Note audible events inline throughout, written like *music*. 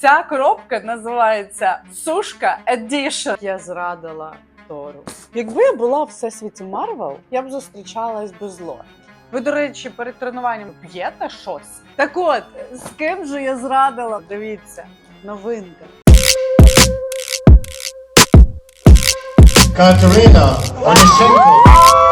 Ця коробка називається Сушка Edition. Я зрадила Тору. Якби я була в всесвіті Марвел, я б зустрічалась без Лори. Ви, до речі, перед тренуванням п'єте щось? Так от, з ким же я зрадила? Дивіться, новинка. Katerina Onyshenko.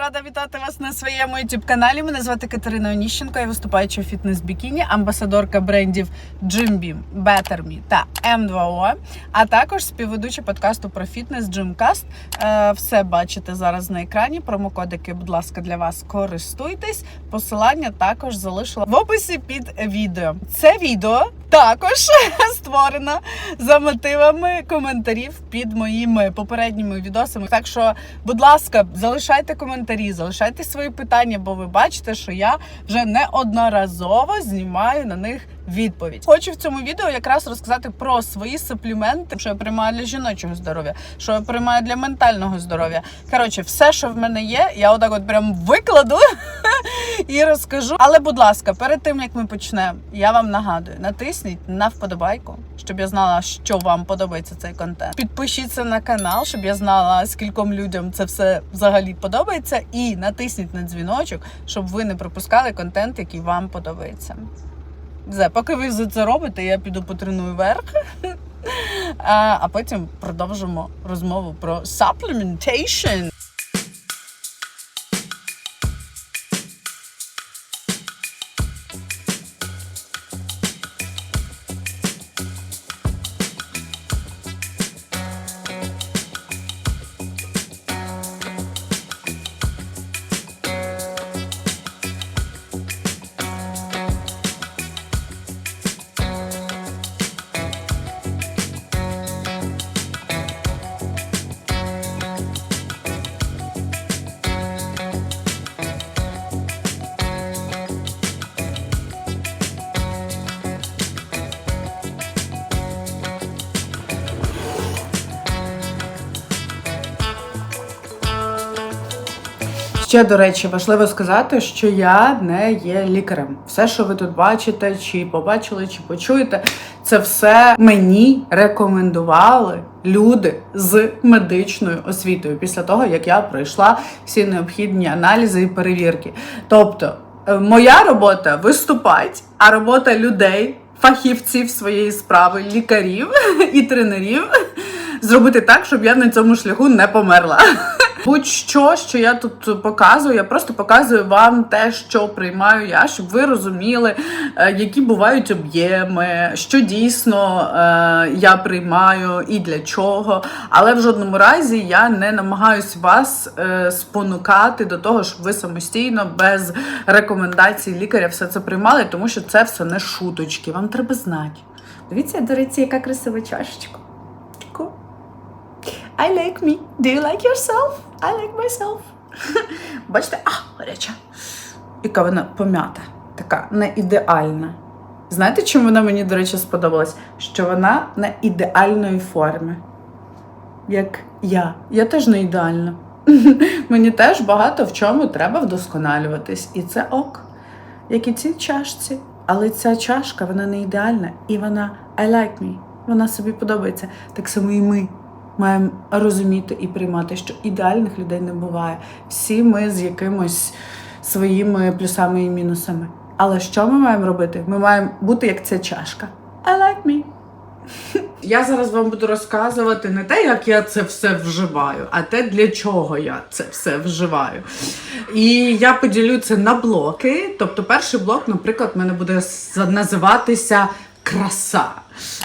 Рада вітати вас на своєму youtube каналі. Мене звати Катерина Оніщенко, я виступаюча у фітнес-бікіні, амбасадорка брендів Jim Beam, Better Me та M2O, а також співведуча подкасту про фітнес Gymcast. Е, все бачите зараз на екрані. Промокодики, будь ласка, для вас користуйтесь. Посилання також залишила в описі під відео. Це відео також *laughs* створено за мотивами коментарів під моїми попередніми відосами. Так що Будь ласка, залишайте коментарі, залишайте свої питання, бо ви бачите, що я вже неодноразово знімаю на них відповідь. Хочу в цьому відео якраз розказати про свої супліменти, що я приймаю для жіночого здоров'я, що я приймаю для ментального здоров'я. Коротше, все, що в мене є, я отак от прям викладу *laughs* і розкажу. Але, будь ласка, перед тим як ми почнемо, я вам нагадую, натисніть на вподобайку, щоб я знала, що вам подобається цей контент. Підпишіться на канал, щоб я знала, скільком людям це все взагалі подобається. І натисніть на дзвіночок, щоб ви не пропускали контент, який вам подобається. Все, поки ви за це робите, я піду потреную верх. *laughs* А потім продовжимо розмову про supplementation. Ще до речі, важливо сказати, що я не є лікарем. Все, що ви тут бачите, чи побачили, чи почуєте, це все мені рекомендували люди з медичною освітою після того, як я пройшла всі необхідні аналізи і перевірки. Тобто, е, моя робота виступати, а робота людей, фахівців своєї справи, лікарів *laughs* і тренерів зробити так, щоб я на цьому шляху не померла. *laughs* Будь-що, що я тут показую, я просто показую вам те, що приймаю я, щоб ви розуміли, е, які бувають об'єми, що дійсно е, я приймаю і для чого. Але в жодному разі я не намагаюся вас е, спонукати до того, щоб ви самостійно без рекомендацій лікаря все це приймали, тому що це все не шуточки. Вам треба знати. Дивіться, до речі, яка красива чашечка. I like me. Do you like yourself? I like myself. *laughs* Бачите, а, гаряча. Яка вона пом'ята, така не ідеальна. Знаєте, чим вона мені, до речі, сподобалась? Що вона не ідеальної форми. Як я. Я теж не ідеальна. *laughs* Мені теж багато в чому треба вдосконалюватись. І це ок. Як і цій чашці. Але ця чашка, вона не ідеальна, і вона I like me. Вона собі подобається. Так само і ми маємо розуміти і приймати, що ідеальних людей не буває. Всі ми з якимось своїми плюсами і мінусами. Але що ми маємо робити? Ми маємо бути як ця чашка. I like me. Я зараз вам буду розказувати не те, як я це все вживаю, а те, для чого я це все вживаю. І я поділю це на блоки. Тобто, перший блок, наприклад, мене буде називатися краса.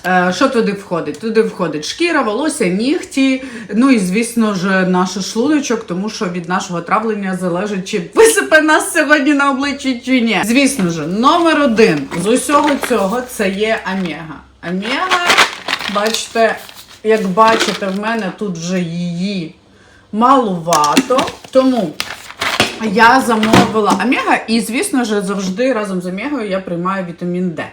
Е, Що туди входить? Туди входить шкіра, волосся, нігті, ну і звісно ж наш шлуночок, тому що від нашого травлення залежить, чи висипе нас сьогодні на обличчі чи ні. Звісно ж, номер один з усього цього це є омега. Омега, бачите, як бачите, в мене тут вже її малувато. Тому я замовила омега, і, звісно ж, завжди разом з омегою я приймаю вітамін Д.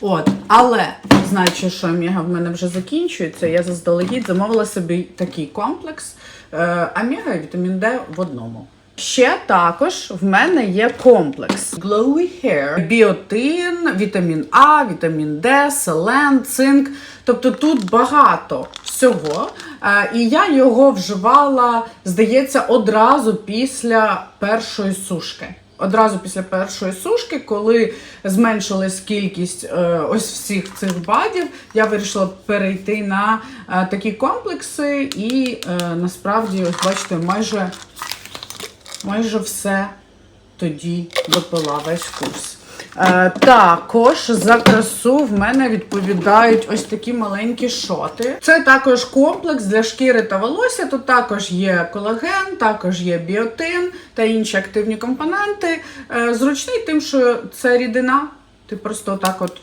От, але знаючи, що омега в мене вже закінчується, я заздалегідь замовила собі такий комплекс е, омега і вітамін Д в одному. Ще також в мене є комплекс Glowy Hair, біотин, вітамін А, вітамін Д, селен, цинк. Тобто тут багато всього. Е, І я його вживала, здається, одразу після першої сушки. Одразу після першої сушки, коли зменшилась кількість е, ось всіх цих бадів, я вирішила перейти на е, такі комплекси, і е, насправді, ось бачите, майже майже все тоді допила весь курс. Е, також за красу в мене відповідають ось такі маленькі шоти. Це також комплекс для шкіри та волосся. Тут також є колаген, також є біотин та інші активні компоненти. Е, зручний тим, що це рідина. Ти просто так от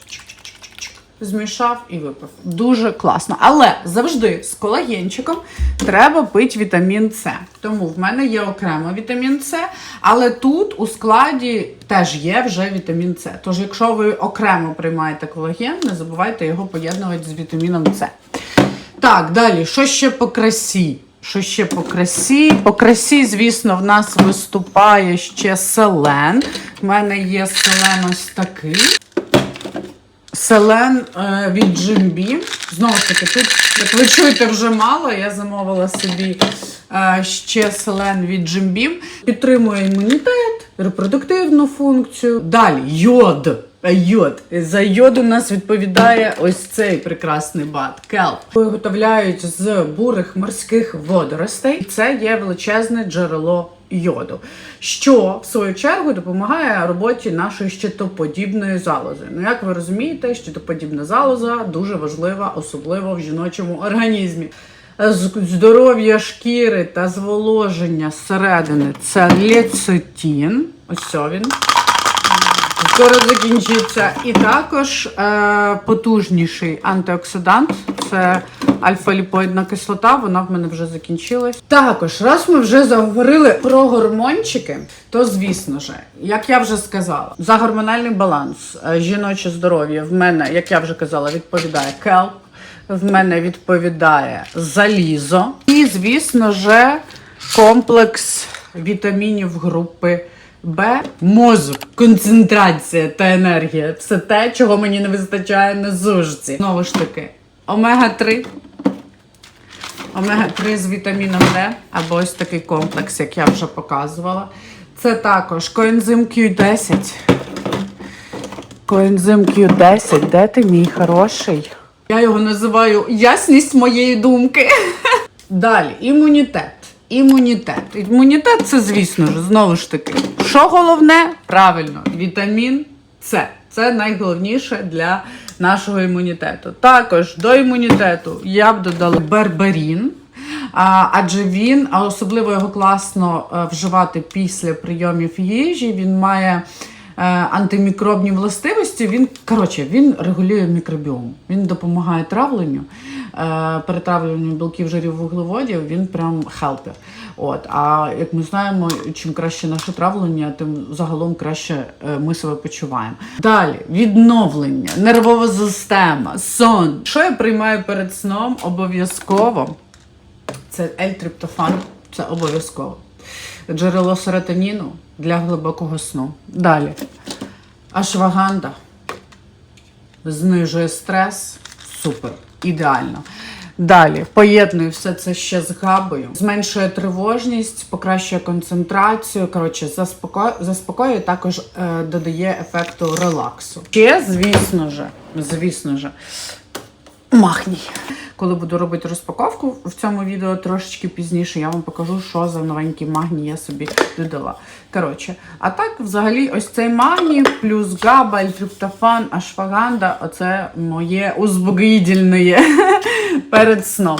змішав і випив. Дуже класно. Але завжди з колагенчиком треба пити вітамін С. Тому в мене є окремо вітамін С, але тут у складі теж є вже вітамін С. Тож, якщо ви окремо приймаєте колаген, не забувайте його поєднувати з вітаміном С. Так, далі, що ще по красі? Що ще по красі? По красі, звісно, в нас виступає ще селен. У мене є селен ось такий. Селен е, від Jim Знову ж таки, тут, як ви чуєте, вже мало. Я замовила собі е, ще селен від Jim Підтримує імунітет, репродуктивну функцію. Далі йод. Е, Йод. За йод у нас відповідає ось цей прекрасний бат келп. Виготовляють з бурих морських водоростей. Це є величезне джерело йоду, що в свою чергу допомагає роботі нашої щитоподібної залози. Ну, як ви розумієте, щитоподібна залоза дуже важлива, особливо в жіночому організмі. Здоров'я шкіри та зволоження зсередини це лецитин. Ось він скоро закінчиться. І також е, потужніший антиоксидант це альфа-ліпоїдна кислота, вона в мене вже закінчилась. Також, раз ми вже заговорили про гормончики, то звісно ж, як я вже сказала, за гормональний баланс, е, жіноче здоров'я в мене, як я вже казала, відповідає келп. В мене відповідає залізо. І, звісно ж, комплекс вітамінів групи Б, мозок, концентрація та енергія. Все те, чого мені не вистачає на зужці. Знову ж таки, омега-3. Омега-3 з вітаміном Д, або ось такий комплекс, як я вже показувала. Це також коензим Q10. Коензим Q10, де ти мій хороший? Я його називаю ясність моєї думки. *laughs* Далі, імунітет. Імунітет. Імунітет це, звісно ж, знову ж таки. Що головне? Правильно, вітамін С. Це найголовніше для нашого імунітету. Також до імунітету я б додала берберін. Адже він, а особливо його класно е, вживати після прийомів їжі. Він має е, антимікробні властивості. Він коротше, він регулює мікробіом. Він допомагає травленню, е, перетравленню білків, жирів, вуглеводів. Він прям хелпер. От, а як ми знаємо, чим краще наше травлення, тим загалом краще е, ми себе почуваємо. Далі відновлення, нервова система, сон. Що я приймаю перед сном? Обов'язково. Це L-триптофан, це обов'язково. Джерело серотоніну для глибокого сну. Далі. Ашваганда знижує стрес. Супер. Ідеально. Далі поєдную все це ще з габою, зменшує тривожність, покращує концентрацію. Коротше, заспоко... заспокоює, також е, додає ефекту релаксу. Ще, звісно ж, звісно ж, Махній. Коли буду робити розпаковку в цьому відео трошечки пізніше, я вам покажу, що за новенький магній я собі додала. Коротше, а так, взагалі, ось цей магній, плюс габа, триптофан, ашваганда оце моє узбогидільне *laughs* перед сном.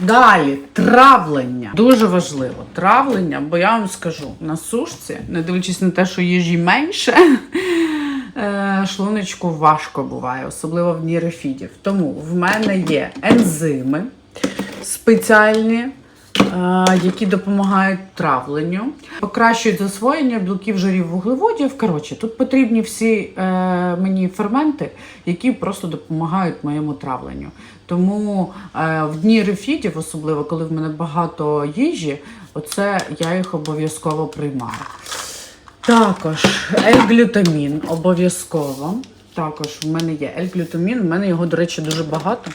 Далі, травлення. Дуже важливо. Травлення, бо я вам скажу, на сушці, не дивлячись на те, що їжі менше, *laughs* шлуночку важко буває, особливо в дні рефідів. Тому в мене є ензими спеціальні, е, які допомагають травленню, покращують засвоєння білків, жирів, вуглеводів. Коротше, тут потрібні всі е, мені ферменти, які просто допомагають моєму травленню. Тому е, в дні рефідів, особливо коли в мене багато їжі, Оце я їх обов'язково приймаю. Також L-глютамін обов'язково. Також в мене є L-глютамін, в мене його, до речі, дуже багато.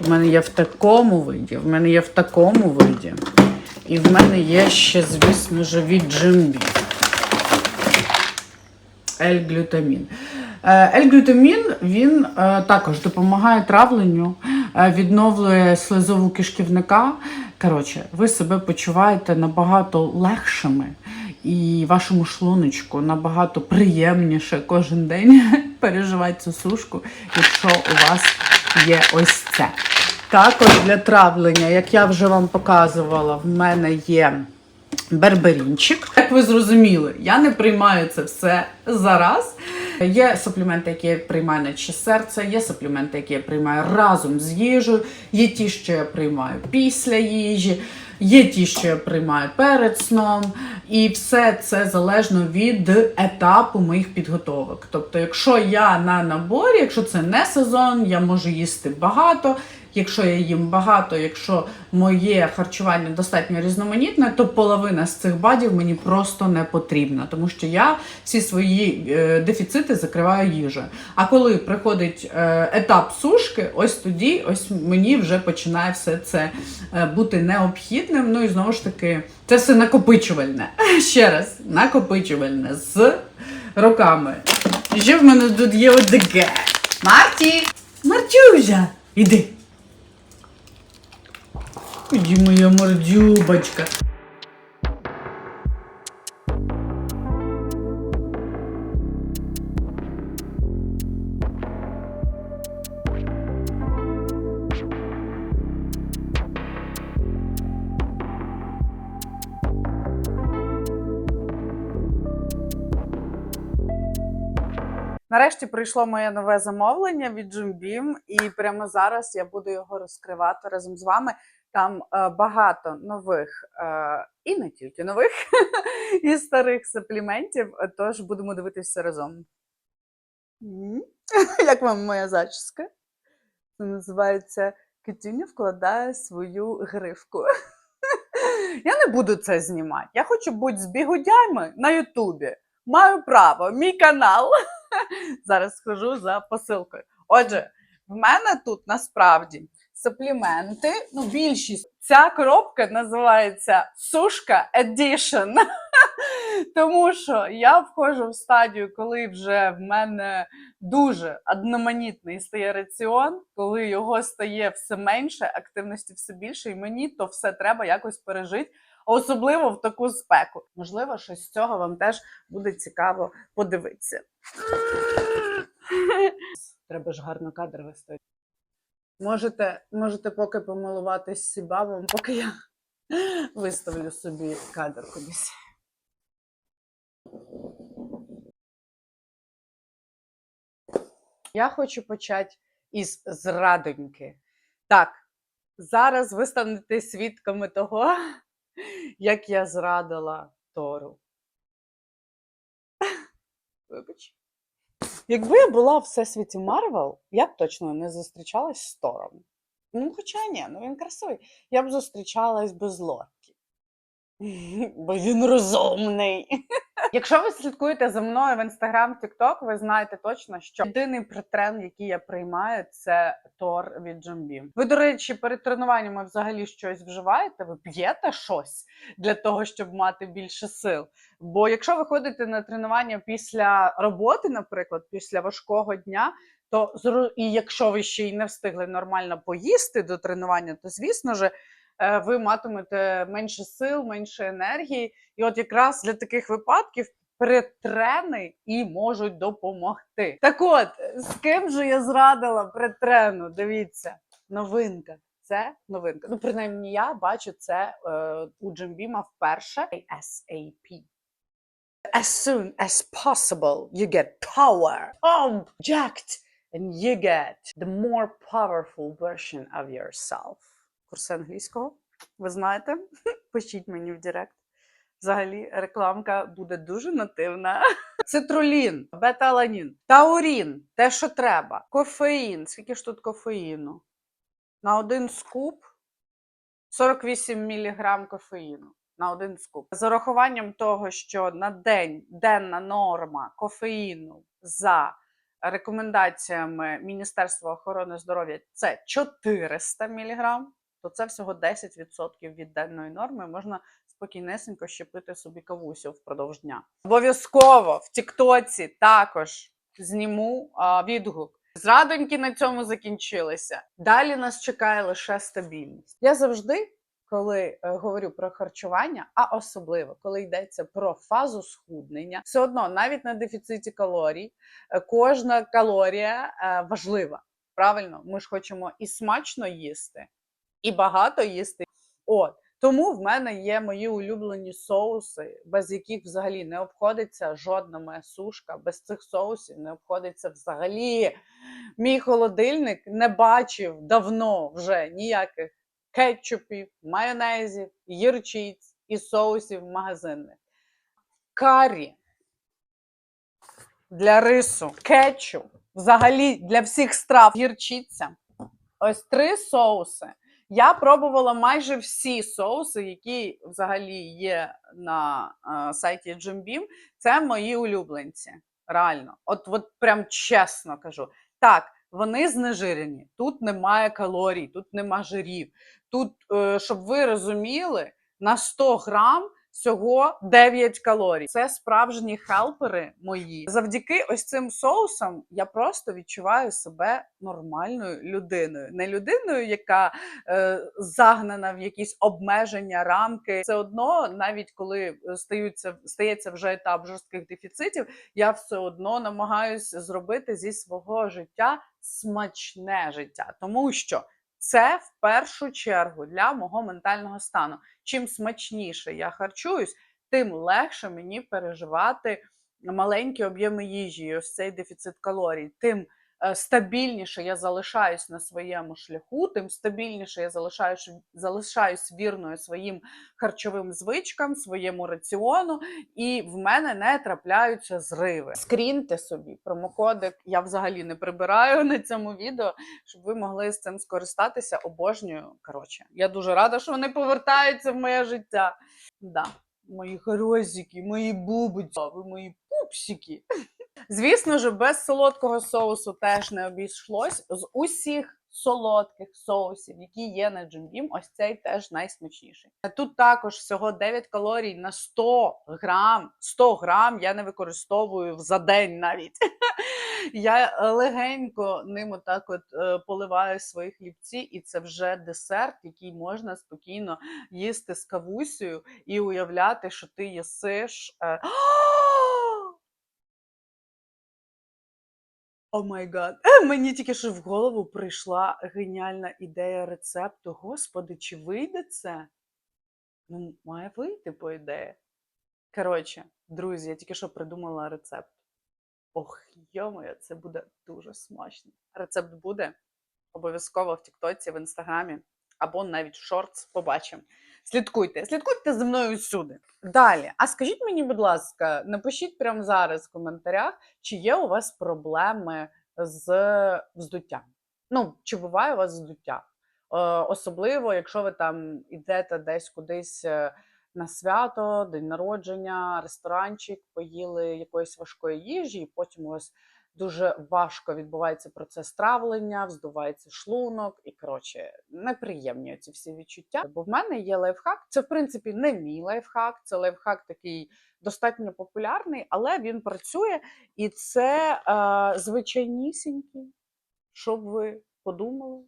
В мене є в такому виді, в мене є в такому виді. І в мене є ще, звісно ж, від Джимбі. L-глютамін. Е, L-глютамін він е, також допомагає травленню, е, відновлює слизову кишківника. Коротше, ви себе почуваєте набагато легшими і вашому шлуночку набагато приємніше кожен день *laughs* переживати цю сушку, якщо у вас є ось це. Також для травлення, як я вже вам показувала, в мене є берберінчик. Як ви зрозуміли, я не приймаю це все зараз. Є супліменти, які я приймаю на чи серце, є супліменти, які я приймаю разом з їжею, є ті, що я приймаю після їжі, є ті, що я приймаю перед сном. І все це залежно від етапу моїх підготовок. Тобто, якщо я на наборі, якщо це не сезон, я можу їсти багато. Якщо я їм багато, якщо моє харчування достатньо різноманітне, то половина з цих бадів мені просто не потрібна, тому що я всі свої е, дефіцити закриваю їжею. А коли приходить е, етап сушки, ось тоді ось мені вже починає все це е, бути необхідним. Ну і знову ж таки, це все накопичувальне. *laughs* Ще раз, накопичувальне з роками. Ще в мене тут є отаке. Марті! Мартюжа! Іди! Иди, моя мордюбочка. Нарешті прийшло моє нове замовлення від Jim і прямо зараз я буду його розкривати разом з вами. Там е, багато нових е, і не тільки нових, *laughs* і старих супліментів. Тож будемо дивитися разом. *laughs* Як вам моя зачіска? Це називається Китюня вкладає свою гривку. *laughs* Я не буду це знімати. Я хочу бути з бігудями на Ютубі. Маю право, мій канал. Зараз схожу за посилкою. Отже, в мене тут насправді супліменти. Ну, більшість. Ця коробка називається Сушка Edition. *laughs* Тому що я входжу в стадію, коли вже в мене дуже одноманітний стає раціон, коли його стає все менше, активності все більше, і мені то все треба якось пережити. Особливо в таку спеку. Можливо, щось з цього вам теж буде цікаво подивитися. *laughs* Треба ж гарно кадр вести. Можете, можете поки помилуватись сібавом, поки я виставлю собі кадр кудись. Я хочу почати із зрадоньки. Так, зараз ви станете свідками того, як я зрадила Тору. Вибач. Якби я була в всесвіті Марвел, я б точно не зустрічалась з Тором. Ну, хоча ні, ну він красивий. Я б зустрічалась без Локі. *laughs* Бо він розумний. Якщо ви слідкуєте за мною в інстаграм, тікток, ви знаєте точно, що єдиний притрен, який я приймаю, це Тор від Джамбі. Ви, до речі, перед тренуваннями взагалі щось вживаєте? Ви п'єте щось для того, щоб мати більше сил? Бо якщо ви ходите на тренування після роботи, наприклад, після важкого дня, то і якщо ви ще й не встигли нормально поїсти до тренування, то звісно ж ви матимете менше сил, менше енергії. І от якраз для таких випадків претрени і можуть допомогти. Так от, з ким же я зрадила претрену? Дивіться, новинка. Це новинка. Ну, принаймні, я бачу це е, у Джимбіма вперше. ASAP. As soon as possible, you get power, object, and you get the more powerful version of yourself. Курс англійського. Ви знаєте? *laughs* Пишіть мені в Директ. Взагалі, рекламка буде дуже нативна. *laughs* Цитрулін, бета-аланін, таурін, те, що треба, кофеїн. Скільки ж тут кофеїну? На один скуп 48 мг кофеїну. на один скуп. З урахуванням того, що на день денна норма кофеїну за рекомендаціями Міністерства охорони здоров'я це 400 мг, то це всього 10% від денної норми. Можна спокійнесенько ще пити собі кавусю впродовж дня. Обов'язково в Тіктоці також зніму а, відгук. Зрадоньки на цьому закінчилися. Далі нас чекає лише стабільність. Я завжди, коли е, говорю про харчування, а особливо коли йдеться про фазу схуднення, все одно навіть на дефіциті калорій, е, кожна калорія е, важлива. Правильно, ми ж хочемо і смачно їсти, і багато їсти. От тому в мене є мої улюблені соуси, без яких взагалі не обходиться жодна моя сушка. Без цих соусів не обходиться взагалі. Мій холодильник не бачив давно вже ніяких кетчупів, майонезів, гірчиць і соусів магазинних. Карі для рису, кетчуп, взагалі для всіх страв гірчиця. Ось три соуси. Я пробувала майже всі соуси, які взагалі є на е, сайті Jim Beam. Це мої улюбленці. Реально, от, от прям чесно кажу. Так, вони знежирені. Тут немає калорій, тут нема жирів. Тут, е, щоб ви розуміли, на 100 грам всього 9 калорій. Це справжні хелпери мої. Завдяки ось цим соусам я просто відчуваю себе нормальною людиною. Не людиною, яка е, загнана в якісь обмеження, рамки. Все одно, навіть коли е, стаються, стається вже етап жорстких дефіцитів, я все одно намагаюся зробити зі свого життя смачне життя, тому що. Це в першу чергу для мого ментального стану. Чим смачніше я харчуюсь, тим легше мені переживати маленькі об'єми їжі, ось цей дефіцит калорій. Тим стабільніше я залишаюсь на своєму шляху, тим стабільніше я залишаюсь, залишаюсь вірною своїм харчовим звичкам, своєму раціону, і в мене не трапляються зриви. Скріньте собі промокодик. Я взагалі не прибираю на цьому відео, щоб ви могли з цим скористатися. Обожнюю. Коротше, я дуже рада, що вони повертаються в моє життя. Да. Мої хорозики, мої бубочки, ви мої пупсики. Звісно ж, без солодкого соусу теж не обійшлось. З усіх солодких соусів, які є на Beam, ось цей теж найсмачніший. Тут також всього 9 калорій на 100 грам. 100 грам я не використовую за день навіть. *laughs* Я легенько ним отак от е, поливаю свої хлібці, і це вже десерт, який можна спокійно їсти з кавусею і уявляти, що ти їсиш. *gasps* О май гад. Мені тільки що в голову прийшла геніальна ідея рецепту. Господи, чи вийде це? Ну, має вийти, по ідеї. Коротше, друзі, я тільки що придумала рецепт. Ох, йомоє, це буде дуже смачно. Рецепт буде обов'язково в Тіктоці, в Інстаграмі або навіть в шортс. Побачимо. Слідкуйте, слідкуйте за мною всюди. Далі. А скажіть мені, будь ласка, напишіть прямо зараз в коментарях, чи є у вас проблеми з вздуттям. Ну, чи буває у вас вздуття? Е, особливо, якщо ви там йдете десь кудись е, на свято, день народження, ресторанчик, поїли якоїсь важкої їжі, і потім у вас дуже важко відбувається процес травлення, вздувається шлунок, і коротше, неприємні ці всі відчуття. Бо в мене є лайфхак. Це в принципі не мій лайфхак, це лайфхак такий достатньо популярний, але він працює, і це е, звичайнісінький, щоб ви подумали,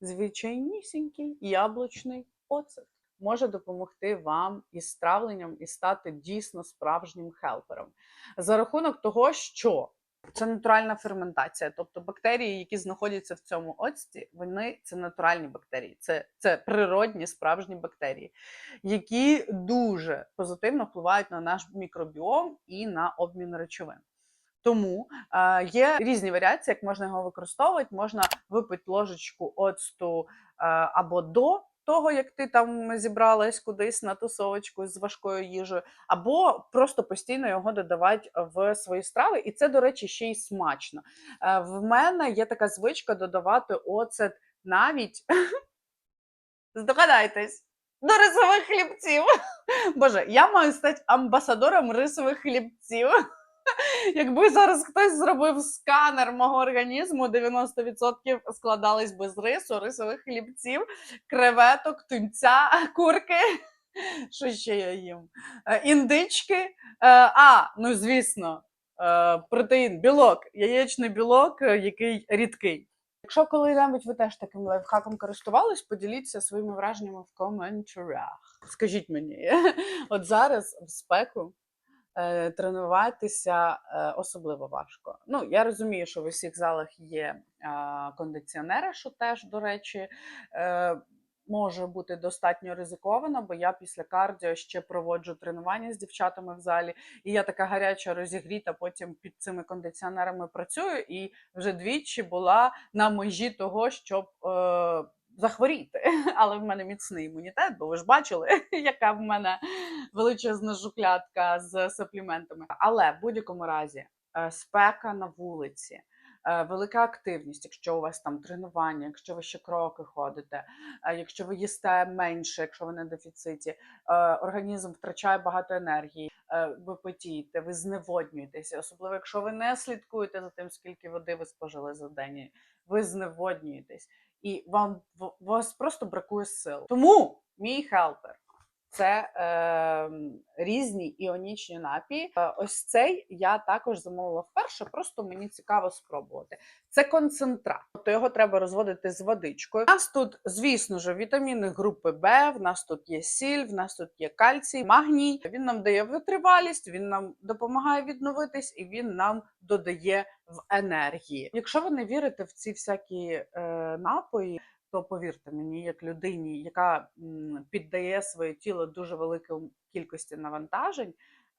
звичайнісінький яблучний оцет може допомогти вам із травленням і стати дійсно справжнім хелпером. За рахунок того, що це натуральна ферментація, тобто бактерії, які знаходяться в цьому оцті, вони це натуральні бактерії, це, це природні справжні бактерії, які дуже позитивно впливають на наш мікробіом і на обмін речовин. Тому е, є різні варіації, як можна його використовувати. Можна випити ложечку оцту е, або до того, як ти там зібралась кудись на тусовочку з важкою їжею, або просто постійно його додавати в свої страви. І це, до речі, ще й смачно. Е, в мене є така звичка додавати оцет навіть. *laughs* Здогадайтесь, до рисових хлібців. *laughs* Боже, я маю стати амбасадором рисових хлібців. Якби зараз хтось зробив сканер мого організму, 90% складались би з рису, рисових хлібців, креветок, тунця, курки. Що ще я їм? Е, Індички. Е, А, ну звісно, е, протеїн, білок, яєчний білок, який рідкий. Якщо коли-небудь ви теж таким лайфхаком користувались, поділіться своїми враженнями в коментарях. Скажіть мені, *laughs* от зараз в спеку тренуватися е, особливо важко. Ну, я розумію, що в усіх залах є е, кондиціонери, що теж, до речі, е, може бути достатньо ризиковано, бо я після кардіо ще проводжу тренування з дівчатами в залі, і я така гаряча розігріта, потім під цими кондиціонерами працюю, і вже двічі була на межі того, щоб. Захворіти, *laughs* але в мене міцний імунітет, бо ви ж бачили, *laughs* яка в мене величезна жуклятка з супліментами. Але в будь-якому разі е, спека на вулиці, е, велика активність, якщо у вас там тренування, якщо ви ще кроки ходите, е, якщо ви їсте менше, якщо ви на дефіциті, організм втрачає багато енергії, ви потієте, ви зневоднюєтеся, особливо якщо ви не слідкуєте за тим, скільки води ви спожили за день, ви зневоднюєтесь, і вам вас просто бракує сил. Тому мій хелпер це е, різні іонічні напії. Е, ось цей я також замовила вперше, просто мені цікаво спробувати. Це концентрат, тобто його треба розводити з водичкою. У нас тут, звісно ж, вітаміни групи Б, в нас тут є сіль, в нас тут є кальцій, магній. Він нам дає витривалість, він нам допомагає відновитись і він нам додає в енергії. Якщо ви не вірите в ці всякі е, напої, то повірте мені, як людині, яка піддає своє тіло дуже великій кількості навантажень,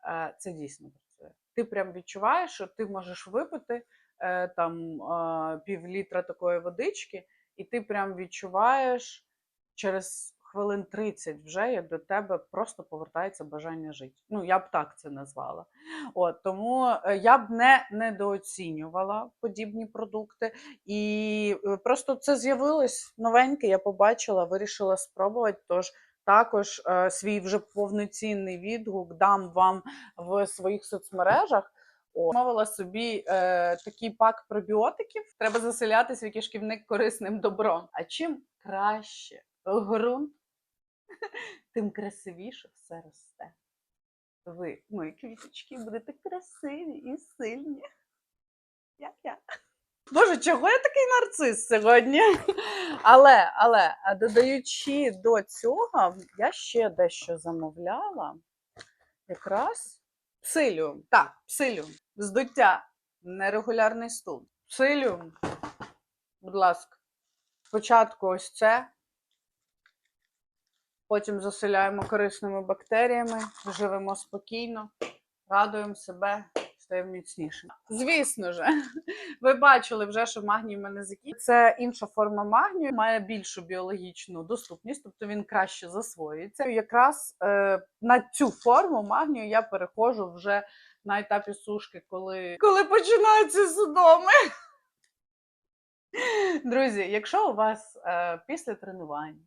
е, це дійсно працює. Ти прям відчуваєш, що ти можеш випити е, там е, пів такої водички, і ти прям відчуваєш через хвилин 30 вже, як до тебе просто повертається бажання жити. Ну, я б так це назвала. От, тому е, я б не недооцінювала подібні продукти. І е, просто це з'явилось новеньке, я побачила, вирішила спробувати. Тож також е, свій вже повноцінний відгук дам вам в своїх соцмережах. Замовила собі е, такий пак пробіотиків. Треба заселяти свій кишківник корисним добром. А чим краще ґрунт, *laughs* тим красивіше все росте. Ви, мої квіточки, будете красиві і сильні. Як я. Боже, чого я такий нарцис сьогодні? *laughs* Але, але, додаючи до цього, я ще дещо замовляла. Якраз псиліум. Так, псиліум. Здуття. Нерегулярний стул. Псиліум. Будь ласка. Спочатку ось це. Потім заселяємо корисними бактеріями, живемо спокійно, радуємо себе, стаємо міцнішим. Звісно ж, *laughs* ви бачили вже, що магній в мене закінчився. Це інша форма магнію, має більшу біологічну доступність, тобто він краще засвоюється. Якраз е, на цю форму магнію я переходжу вже на етапі сушки, коли, коли починаються судоми. *laughs* Друзі, якщо у вас е, після тренувань,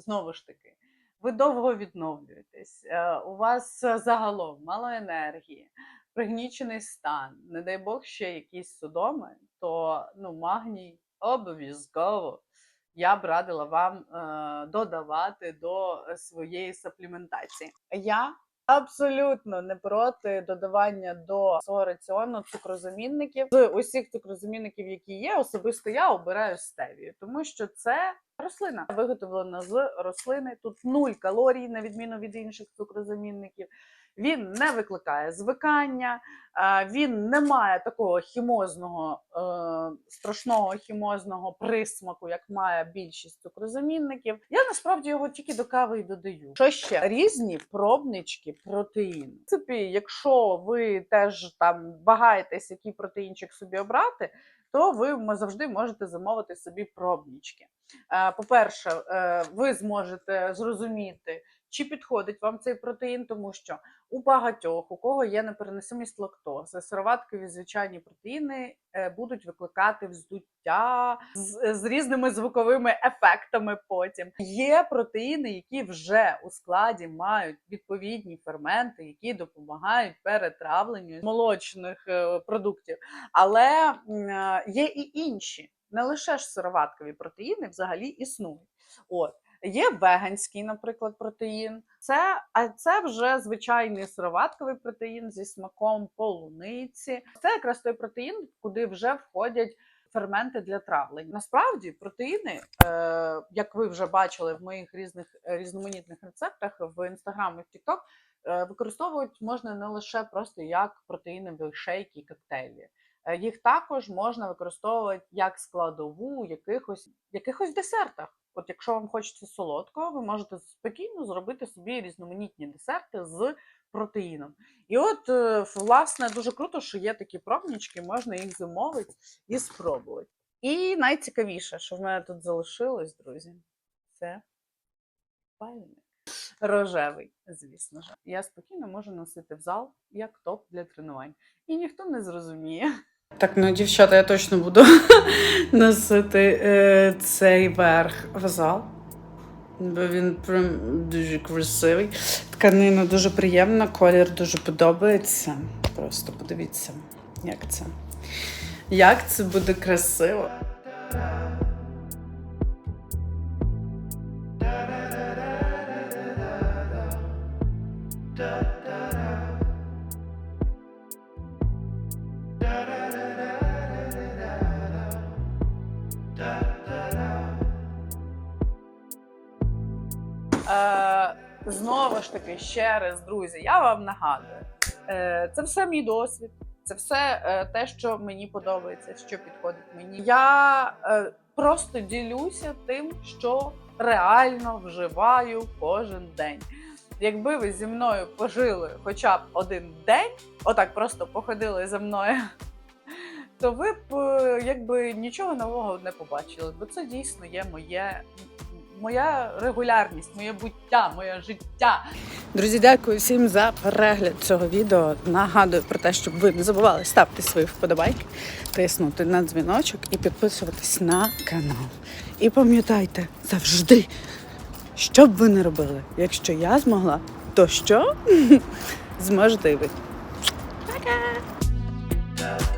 знову ж таки, ви довго відновлюєтесь, е, у вас е, загалом мало енергії, пригнічений стан, не дай Бог ще якісь судоми, то ну, магній обов'язково я б радила вам е, додавати до своєї сапліментації. Я абсолютно не проти додавання до свого раціону цукрозамінників. З усіх цукрозамінників, які є, особисто я обираю стевію, тому що це рослина виготовлена з рослини. Тут нуль калорій, на відміну від інших цукрозамінників. Він не викликає звикання, він не має такого хімозного, е, страшного хімозного присмаку, як має більшість цукрозамінників. Я насправді його тільки до кави й додаю. Що ще? Різні пробнички протеїну. В принципі, якщо ви теж там вагаєтесь, який протеїнчик собі обрати, то ви завжди можете замовити собі пробнички. Е, По-перше, е, ви зможете зрозуміти, чи підходить вам цей протеїн, тому що у багатьох, у кого є непереносимість лактози, сироваткові звичайні протеїни е, будуть викликати вздуття з, з різними звуковими ефектами. Потім є протеїни, які вже у складі мають відповідні ферменти, які допомагають перетравленню молочних е, продуктів. Але е, є і інші, не лише ж сироваткові протеїни взагалі існують. От. Є веганський, наприклад, протеїн. Це, а це вже звичайний сироватковий протеїн зі смаком полуниці. Це якраз той протеїн, куди вже входять ферменти для травлень. Насправді протеїни, е, як ви вже бачили в моїх різних е, різноманітних рецептах в інстаграм і в Тікток, е, використовують можна не лише просто як протеїнові шейки і коктейлі. Е, Їх також можна використовувати як складову в якихось, якихось десертах. От якщо вам хочеться солодкого, ви можете спокійно зробити собі різноманітні десерти з протеїном. І от, е, власне, дуже круто, що є такі пробнички, можна їх замовити і спробувати. І найцікавіше, що в мене тут залишилось, друзі, це пальник. Рожевий, звісно ж. Я спокійно можу носити в зал як топ для тренувань. І ніхто не зрозуміє. Так, ну, дівчата, я точно буду *laughs* носити е, цей верх в зал. Бо він прям дуже красивий. Тканина дуже приємна, колір дуже подобається. Просто подивіться, як це. Як це буде красиво. Знову ж таки, ще раз, друзі, я вам нагадую, е, це все мій досвід, це все е, те, що мені подобається, що підходить мені. Я е, просто ділюся тим, що реально вживаю кожен день. Якби ви зі мною пожили хоча б один день, отак просто походили за мною, то ви б якби нічого нового не побачили, бо це дійсно є моє моя регулярність, моє буття, моє життя. Друзі, дякую всім за перегляд цього відео. Нагадую про те, щоб ви не забували ставити свої вподобайки, тиснути на дзвіночок і підписуватись на канал. І пам'ятайте завжди, що б ви не робили. Якщо я змогла, то що *laughs* зможете ви. Пока!